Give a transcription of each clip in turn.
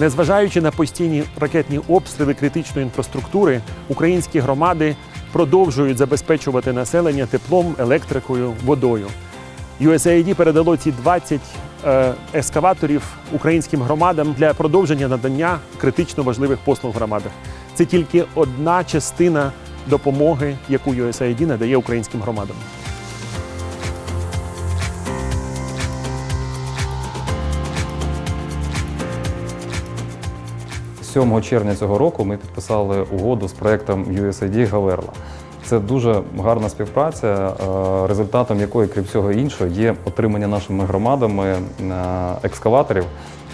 Незважаючи на постійні ракетні обстріли критичної інфраструктури, українські громади продовжують забезпечувати населення теплом, електрикою, водою. USAID передало ці 20 е, ескаваторів українським громадам для продовження надання критично важливих послуг в громадах. Це тільки одна частина допомоги, яку USAID надає українським громадам. 7 червня цього року ми підписали угоду з проектом USAID Гаверла. Це дуже гарна співпраця, е, результатом якої, крім всього іншого, є отримання нашими громадами е, екскаваторів,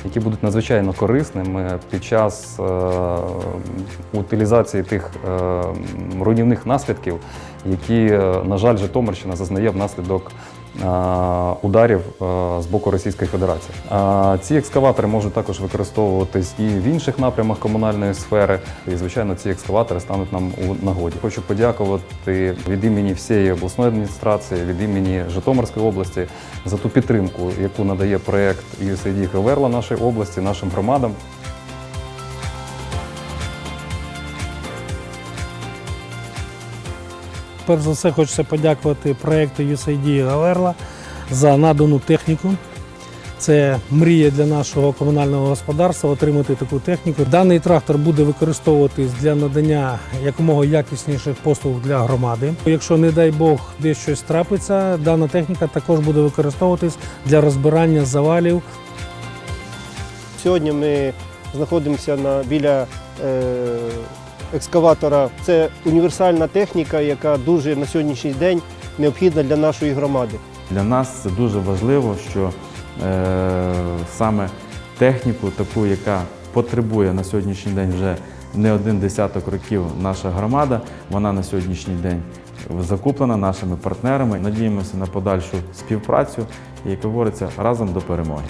які будуть надзвичайно корисними під час е, утилізації тих руйнівних наслідків, які, на жаль, Житомирщина зазнає внаслідок ударів е, з боку Російської Федерації. А Ці екскаватори можуть також використовуватись і в інших напрямах комунальної сфери. І, звичайно, ці екскаватори стануть нам у нагоді. Хочу подякувати від імені всієї обласної адміністрації, від імені Житомирської області за ту підтримку, яку надає проект USAID Геверла нашій області, нашим громадам. Перш за все, хочеться подякувати проєкту USAID Гаверла за надану техніку. Це мрія для нашого комунального господарства отримати таку техніку. Даний трактор буде використовуватись для надання якомога якісніших послуг для громади. Якщо, не дай Бог, десь щось трапиться, дана техніка також буде використовуватись для розбирання завалів Сьогодні ми знаходимося на, біля е, екскаватора. Це універсальна техніка, яка дуже на сьогоднішній день необхідна для нашої громади. Для нас це дуже важливо, що е, саме техніку, таку, яка потребує на сьогоднішній день вже не один десяток років наша громада, вона на сьогоднішній день закуплена нашими партнерами. Надіємося на подальшу співпрацю і, як говориться, разом до перемоги.